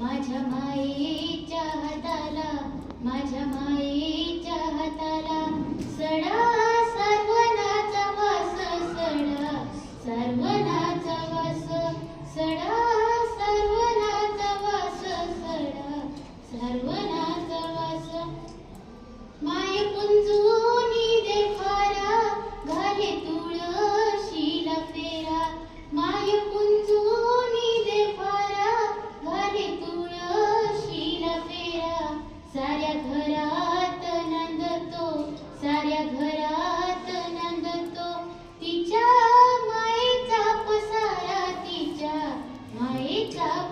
माझ्या मायेच्या हाताला माझ्या घरा